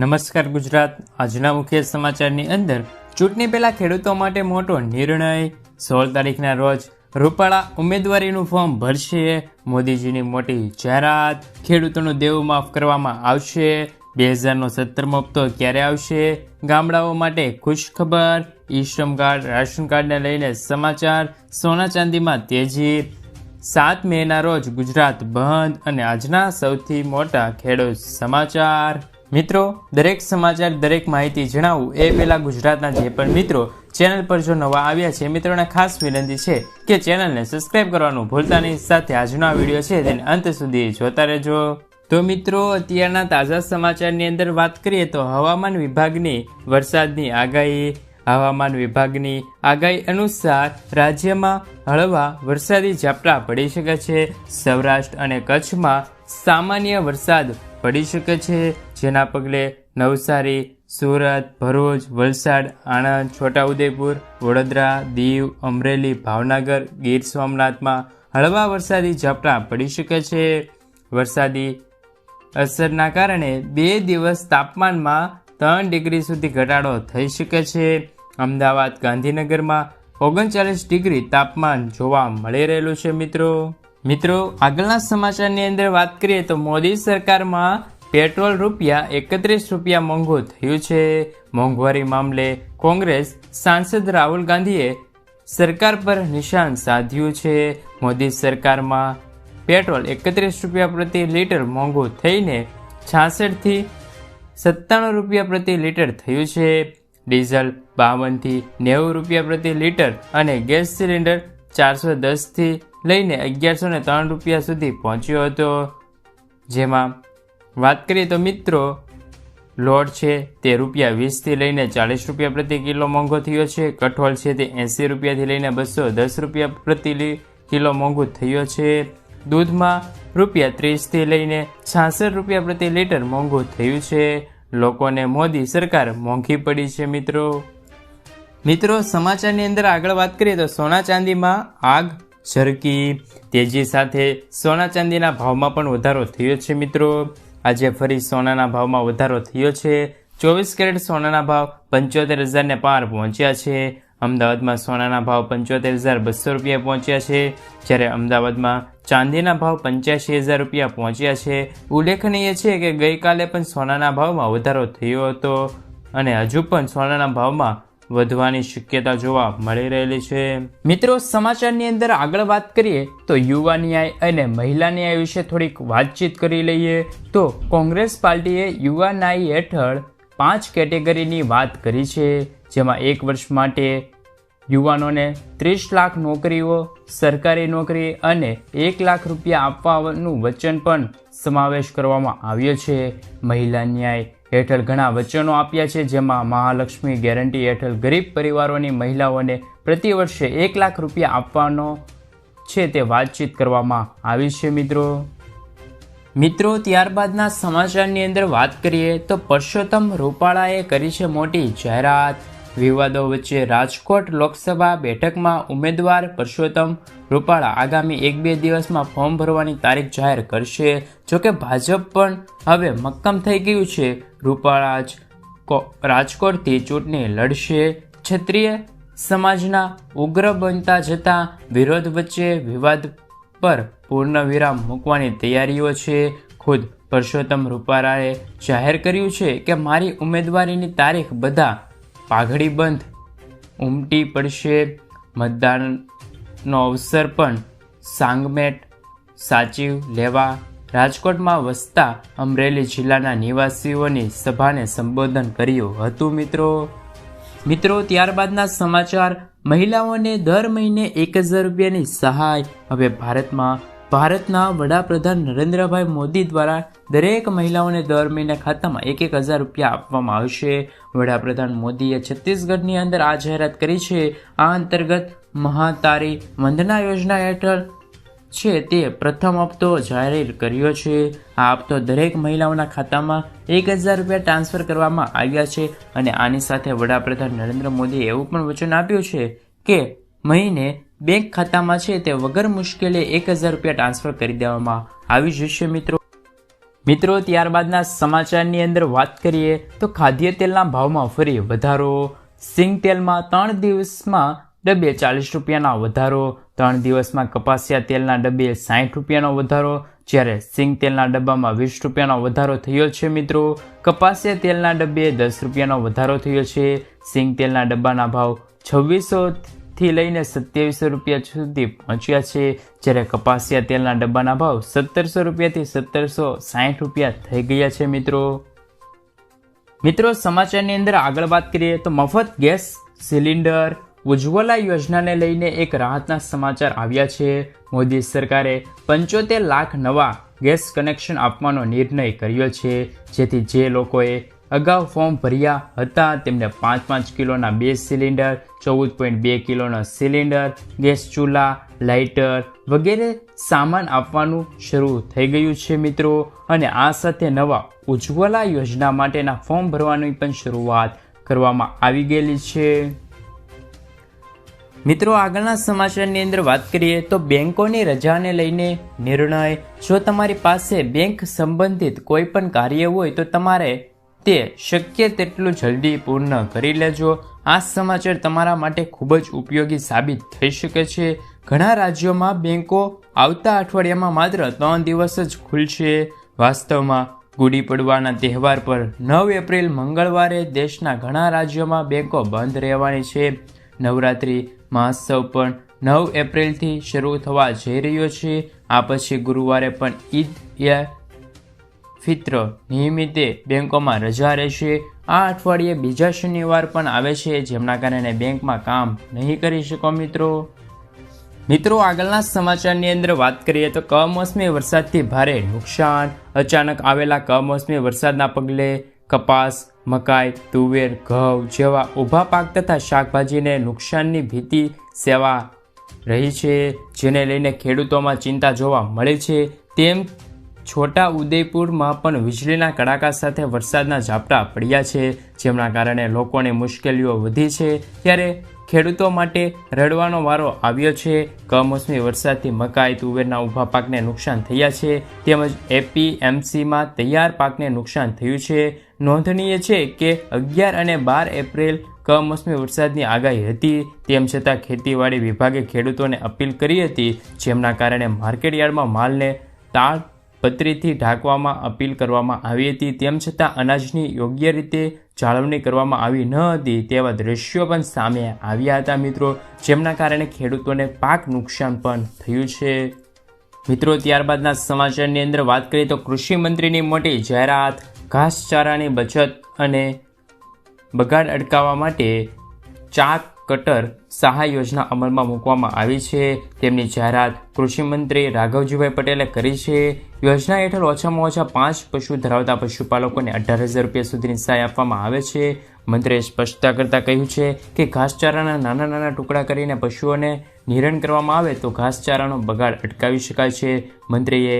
નમસ્કાર ગુજરાત. આજના મુખ્ય સમાચારની અંદર ચૂંટણી પહેલા ખેડૂતો માટે મોટો નિર્ણય. સોળ તારીખના રોજ રૂપાળા ઉમેદવારીનું ફોર્મ ભરશે. મોદીજીની મોટી જાહેરાત ખેડૂતોનું દેવું માફ કરવામાં આવશે. બે હજારનો સત્તરમો હપ્તો ક્યારે આવશે? ગામડાઓ માટે ખુશ ખબર. ઈ શ્રમ કાર્ડ, રાશન કાર્ડને લઈને સમાચાર સોના ચાંદીમાં તેજી સાત મેના રોજ ગુજરાત બંધ અને આજના સૌથી મોટા ખેડૂત સમાચાર. મિત્રો, દરેક સમાચાર, દરેક માહિતી જણાવું એ પહેલાં ગુજરાતના જે પણ મિત્રો ચેનલ પર જો નવા આવ્યા છે, મિત્રોને ખાસ વિનંતી છે કે ચેનલને સબસ્ક્રાઇબ કરવાનું ભૂલતા નહીં. સાથે આજનો આ વીડિયો છે, તેને અંત સુધી જોતા રહેજો. તો મિત્રો, અત્યારના તાજા સમાચારની અંદર વાત કરીએ તો હવામાન વિભાગની વરસાદની આગાહી. હવામાન વિભાગની આગાહી અનુસાર રાજ્યમાં હળવા વરસાદી ઝાપટા પડી શકે છે. સૌરાષ્ટ્ર અને કચ્છમાં સામાન્ય વરસાદ પડી શકે છે, જેના પગલે નવસારી, સુરત, ભરૂચ, વલસાડ, આણંદ, છોટાઉદેપુર, વડોદરા, દીવ, અમરેલી, ભાવનગર, ગીર સોમનાથમાં હળવા વરસાદી ઝાપટા પડી શકે છે. વરસાદી અસરના કારણે બે દિવસ તાપમાનમાં ત્રણ ડિગ્રી સુધી ઘટાડો થઈ શકે છે. અમદાવાદ ગાંધીનગરમાં ઓગણચાલીસ ડિગ્રી તાપમાન જોવા મળી રહેલું છે મિત્રો. મિત્રો, આગળના સમાચારની અંદર વાત કરીએ તો મોદી સરકારમાં પેટ્રોલ રૂપિયા એકત્રીસ રૂપિયા મોંઘું થયું છે. મોંઘવારી મામલે કોંગ્રેસ સાંસદ રાહુલ ગાંધીએ સરકાર પર નિશાન સાધ્યું છે. મોદી સરકારમાં પેટ્રોલ એકત્રીસ રૂપિયા પ્રતિ લીટર મોંઘું થઈને છાસઠથી સત્તાણું રૂપિયા પ્રતિ લીટર થયું છે. ડીઝલ બાવનથી નેવું રૂપિયા પ્રતિ લીટર અને ગેસ સિલિન્ડર ચારસો દસથી લઈને અગિયારસો ને ત્રણ રૂપિયા સુધી પહોંચ્યો હતો. જેમાં, વાત કરીએ તો મિત્રો, લોટ છે તે રૂપિયા વીસથી લઈને ચાલીસ રૂપિયા પ્રતિ કિલો મોંઘો થયો છે. કઠોળ છે તે એંસી રૂપિયાથી લઈને બસો દસ રૂપિયા પ્રતિ કિલો મોંઘું થયો છે. દૂધમાં રૂપિયા ત્રીસથી લઈને છાસઠ રૂપિયા પ્રતિ લીટર મોંઘું થયું છે. લોકોને મોદી સરકાર મોંઘી પડી છે મિત્રો. મિત્રો, સમાચારની અંદર આગળ વાત કરીએ તો સોના ચાંદીમાં આગ ઝરકી તેજી સાથે સોના ચાંદીના ભાવમાં પણ વધારો થયો છે મિત્રો. આજે ફરી સોનાના ભાવમાં વધારો થયો છે. ચોવીસ કેરેટ સોનાના ભાવ પંચોતેર હજારને પાર પહોંચ્યા છે. અમદાવાદમાં સોનાના ભાવ પંચોતેર હજાર બસો રૂપિયા પહોંચ્યા છે. જ્યારે અમદાવાદમાં ચાંદીના ભાવ પંચ્યાસી હજાર રૂપિયા પહોંચ્યા છે. ઉલ્લેખનીય છે કે ગઈકાલે પણ સોનાના ભાવમાં વધારો થયો હતો અને હજુ પણ સોનાના ભાવમાં વધવાની શક્યતા જોવા મળી રહેલી છે. મિત્રો, સમાચારની અંદર આગળ વાત કરીએ તો યુવા ન્યાય અને મહિલા ન્યાય વિશે થોડીક વાતચીત કરી લઈએ તો કોંગ્રેસ પાર્ટીએ યુવા ન્યાય હેઠળ પાંચ કેટેગરીની વાત કરી છે, જેમાં એક વર્ષ માટે યુવાનોને ત્રીસ લાખ નોકરીઓ, સરકારી નોકરી અને એક લાખ રૂપિયા આપવાનું વચન પણ સમાવેશ કરવામાં આવ્યો છે. મહિલા ન્યાય હેઠળ ઘણા વચનો આપ્યા છે, જેમાં મહાલક્ષ્મી ગેરંટી હેઠળ ગરીબ પરિવારોની મહિલાઓને પ્રતિ વર્ષે એક લાખ રૂપિયા આપવાનો છે તે વાતચીત કરવામાં આવી છે, મિત્રો. મિત્રો, ત્યારબાદના સમાચારની અંદર વાત કરીએ તો પરસોત્તમ રૂપાળાએ કરી છે મોટી જાહેરાત. વિવાદો વચ્ચે રાજકોટ લોકસભા બેઠકમાં ઉમેદવાર પરસોત્તમ રૂપાળા આગામી એક બે દિવસમાં ફોર્મ ભરવાની તારીખ જાહેર કરશે. જોકે ભાજપ પણ હવે મક્કમ થઈ ગયું છે. રૂપાળા જ રાજકોટથી ચૂંટણી લડશે. ક્ષત્રિય સમાજના ઉગ્ર બનતા જતા વિરોધ વચ્ચે વિવાદ પર પૂર્ણ વિરામ મૂકવાની તૈયારીઓ છે. ખુદ પરસોત્તમ રૂપાળાએ જાહેર કર્યું છે કે મારી ઉમેદવારીની તારીખ બધા પાઘડી બંધ, ઉમટી પડશે, મતદાનનો અવસર પણ સાંગમેટ સાચી લેવા, રાજકોટમાં વસતા અમરેલી જિલ્લાના નિવાસીઓની સભાને સંબોધન કર્યું હતું મિત્રો. મિત્રો, ત્યારબાદના સમાચાર, મહિલાઓને દર મહિને એક હજાર રૂપિયાની સહાય. હવે ભારતમાં ભારતના વડાપ્રધાન નરેન્દ્રભાઈ મોદી દ્વારા દરેક મહિલાઓને દર મહિને ખાતામાં એક એક હજાર રૂપિયા આપવામાં આવશે. વડાપ્રધાન મોદીએ છત્તીસગઢની અંદર આ જાહેરાત કરી છે. આ અંતર્ગત મહાતારી વંદના યોજના હેઠળ છે તે પ્રથમ હપ્તો જાહેર કર્યો છે. આ હપ્તો દરેક મહિલાઓના ખાતામાં એક હજાર રૂપિયા ટ્રાન્સફર કરવામાં આવ્યા છે અને આની સાથે વડાપ્રધાન નરેન્દ્ર મોદીએ એવું પણ વચન આપ્યું છે કે મહિને બેંક ખાતામાં છે તે વગર મુશ્કેલી એક હજાર રૂપિયા ટ્રાન્સફર કરી દેવામાં આવી જશે, મિત્રો. મિત્રો, ત્યારબાદના સમાચારની અંદર વાત કરીએ તો ખાદ્ય તેલના ભાવમાં ફરી વધારો. સિંગ તેલમાં ત્રણ દિવસમાં ડબ્બે ચાલીસ રૂપિયાના વધારો. ત્રણ દિવસમાં કપાસિયા તેલના ડબ્બે સાઠ રૂપિયાનો વધારો. જ્યારે સિંગ તેલના ડબ્બામાં વીસ રૂપિયાનો વધારો થયો છે, મિત્રો. કપાસિયા તેલના ડબ્બે દસ રૂપિયાનો વધારો થયો છે. સિંગ તેલના ડબ્બાના ભાવ છવ્વીસો થી લઈને સત્યાવીસો રૂપિયા સુધી પહોંચ્યા છે. જ્યારે કપાસિયા તેલના ડબ્બાના ભાવ સત્તરસો રૂપિયાથી સત્તરસો સાહીઠ રૂપિયા થઈ ગયા છે મિત્રો. મિત્રો, સમાચારની અંદર આગળ વાત કરીએ તો મફત ગેસ સિલિન્ડર ઉજ્જવલા યોજનાને લઈને એક રાહતના સમાચાર આવ્યા છે. મોદી સરકારે પંચોતેર લાખ નવા ગેસ કનેક્શન આપવાનો નિર્ણય કર્યો છે. જેથી જે લોકોએ અગાઉ ફોર્મ ભર્યા હતા. તેમને પાંચ પાંચ કિલોના બે સિલિન્ડર, ચૌદ પોઈન્ટ બે કિલોનો સિલિન્ડર, ગેસ ચૂલા, લાઇટર વગેરે સામાન આપવાનું શરૂ થઈ ગયું છે મિત્રો. અને આ સાથે નવા ઉજ્જવલા યોજના માટેના ફોર્મ ભરવાની પણ શરૂઆત કરવામાં આવી ગયેલી છે. મિત્રો, આગળના સમાચારની અંદર વાત કરીએ તો બેંકોની રજાને લઈને નિર્ણય. જો તમારી પાસે બેંક સંબંધિત કોઈ પણ કાર્ય હોય તો તમારે તે શક્ય તેટલું જલ્દી પૂર્ણ કરી લેજો. આ સમાચાર તમારા માટે ખૂબ જ ઉપયોગી સાબિત થઈ શકે છે. ઘણા રાજ્યોમાં બેંકો આવતા અઠવાડિયામાં માત્ર ત્રણ દિવસ જ ખુલશે. વાસ્તવમાં ગુડી પડવાના તહેવાર પર નવ એપ્રિલ મંગળવારે દેશના ઘણા રાજ્યોમાં બેંકો બંધ રહેવાની છે. નવરાત્રિ મહોત્સવ પણ નવ એપ્રિલથી શરૂ થવા જઈ રહ્યો છે. આ પછી ગુરુવારે પણ ઈદ ફિત્ર નિયમિતે બેંકોમાં રજા રહેશે. આ અઠવાડિયે બીજા શનિવાર પણ આવે છે, જેમના કારણે બેંકમાં કામ નહીં કરી શકો મિત્રો. મિત્રો, આગળના સમાચારની અંદર વાત કરીએ તો કમોસમી વરસાદથી ભારે નુકસાન. અચાનક આવેલા કમોસમી વરસાદના પગલે કપાસ, મકાઈ, તુવેર, ઘઉં જેવા ઊભા પાક તથા શાકભાજીને નુકસાનની ભીતિ સેવા રહી છે, જેને લઈને ખેડૂતોમાં ચિંતા જોવા મળે છે. તેમ છોટા ઉદયપુરમાં પણ વીજળીના કડાકા સાથે વરસાદના ઝાપટા પડ્યા છે. જેમના કારણે લોકોને મુશ્કેલીઓ વધી છે. ત્યારે ખેડૂતો માટે રડવાનો વારો આવ્યો છે. કમોસમી વરસાદથી મકાઈ, તુવેરના ઊભા પાકને નુકસાન થયા છે. તેમજ એપીએમસીમાં તૈયાર પાકને નુકસાન થયું છે. નોંધનીય છે કે અગિયાર અને બાર એપ્રિલ કમોસમી વરસાદની આગાહી હતી. તેમ છતાં ખેતીવાડી વિભાગે ખેડૂતોને અપીલ કરી હતી. જેમના કારણે માર્કેટયાર્ડમાં માલને તાળ પત્રીથી ઢાંકવામાં અપીલ કરવામાં આવી હતી. તેમ છતાં અનાજની યોગ્ય રીતે જાળવણી કરવામાં આવી ન હતી તેવા દ્રશ્યો પણ સામે આવ્યા હતા મિત્રો, જેમના કારણે ખેડૂતોને પાક નુકસાન પણ થયું છે. મિત્રો, ત્યારબાદના સમાચારની અંદર વાત કરીએ તો કૃષિ મંત્રીની મોટી જાહેરાત, ઘાસચારાની બચત અને બગાડ અટકાવવા માટે ચાક કટર સહાય યોજના અમલમાં મૂકવામાં આવી છે. તેમની જાહેરાત કૃષિમંત્રી રાઘવજીભાઈ પટેલે કરી છે. યોજના હેઠળ ઓછામાં ઓછા પાંચ પશુ ધરાવતા પશુપાલકોને અઢાર હજાર રૂપિયા સુધીની સહાય આપવામાં આવે છે. મંત્રીએ સ્પષ્ટતા કરતાં કહ્યું છે કે ઘાસચારાના નાના નાના ટુકડા કરીને પશુઓને નિરણ કરવામાં આવે તો ઘાસચારાનો બગાડ અટકાવી શકાય છે. મંત્રીએ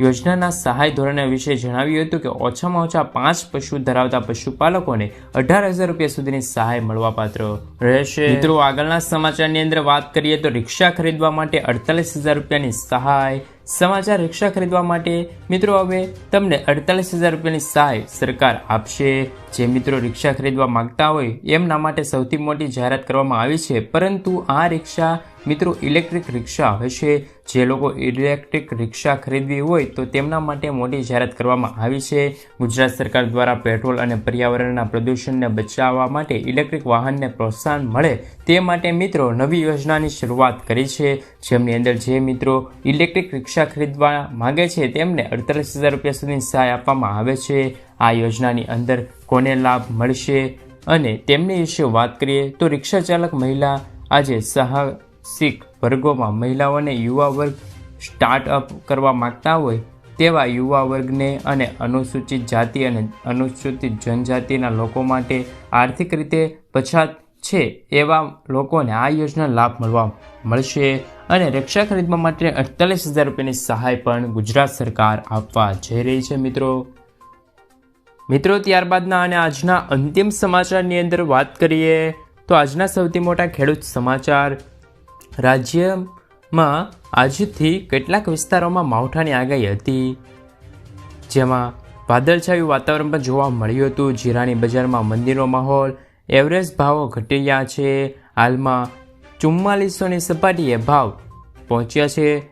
યોજનાના સહાય ધોરણ વિશે જણાવ્યું હતું કે ઓછામાં ઓછા પાંચ પશુ ધરાવતા પશુપાલકોને અઢાર હજાર રૂપિયા સુધીની સહાય મળવાપાત્ર રહેશે. મિત્રો, આગળના સમાચારની અંદર વાત કરીએ તો રિક્ષા ખરીદવા માટે અડતાલીસ હજાર રૂપિયાની સહાય સમાચાર રિક્ષા ખરીદવા માટે મિત્રો હવે તમને અડતાલીસ હજાર રૂપિયાની સહાય સરકાર આપશે. જે મિત્રો રિક્ષા ખરીદવા માંગતા હોય એમના માટે સૌથી મોટી જાહેરાત કરવામાં આવી છે. પરંતુ આ રિક્ષા મિત્રો ઇલેક્ટ્રિક રિક્ષા હશે જે લોકો ઇલેક્ટ્રિક રિક્ષા ખરીદવી હોય તો તેમના માટે મોટી જાહેરાત કરવામાં આવી છે. ગુજરાત સરકાર દ્વારા પેટ્રોલ અને પર્યાવરણના પ્રદૂષણને બચાવવા માટે ઇલેક્ટ્રિક વાહનને પ્રોત્સાહન મળે તે માટે મિત્રો નવી યોજનાની શરૂઆત કરી છે. જેમની અંદર જે મિત્રો ઇલેક્ટ્રિક રિક્ષા ખરીદવા માગે છે, તેમને અડતાલીસ હજાર રૂપિયા સુધીની સહાય આપવામાં આવે છે. આ યોજનાની અંદર કોને લાભ મળશે અને તેમની વિશે વાત કરીએ તો રિક્ષા ચાલક મહિલા આજે સાહસિક વર્ગોમાં મહિલાઓને યુવા વર્ગ સ્ટાર્ટઅપ કરવા માગતા હોય તેવા યુવા વર્ગને અને અનુસૂચિત જાતિ અને અનુસૂચિત જનજાતિના લોકો માટે આર્થિક રીતે પછાત છે એવા લોકોને આ યોજના લાભ મળવા મળશે. અને રક્ષા ખરીદવા માટે અડતાલીસ હજાર રૂપિયાની સહાય પણ ગુજરાત સરકાર આપવા જઈ રહી છે, મિત્રો. મિત્રો, ત્યારબાદના અને આજના અંતિમ સમાચારની અંદર વાત કરીએ તો આજના સૌથી મોટા ખેડૂત સમાચાર. રાજ્યમાં આજથી કેટલાક વિસ્તારોમાં માવઠાની આગાહી હતી. જેમાં વાદળછાયું વાતાવરણ પણ જોવા મળ્યું હતું. જીરાની બજારમાં મંદિરનો માહોલ એવરેજ ભાવો ઘટી ગયા છે. હાલમાં ચુમ્માલીસોની સપાટીએ ભાવ પહોંચ્યા છે,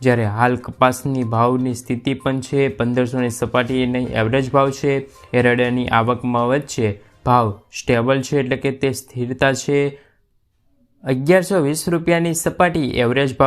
જ્યારે હાલ કપાસની ભાવની સ્થિતિ પણ છે. પંદરસોની સપાટીની એવરેજ ભાવ છે. એરડાની આવકમાં વધશે ભાવ સ્ટેબલ છે, એટલે કે તે સ્થિરતા છે. અગિયારસો વીસ રૂપિયાની સપાટી એવરેજ ભાવ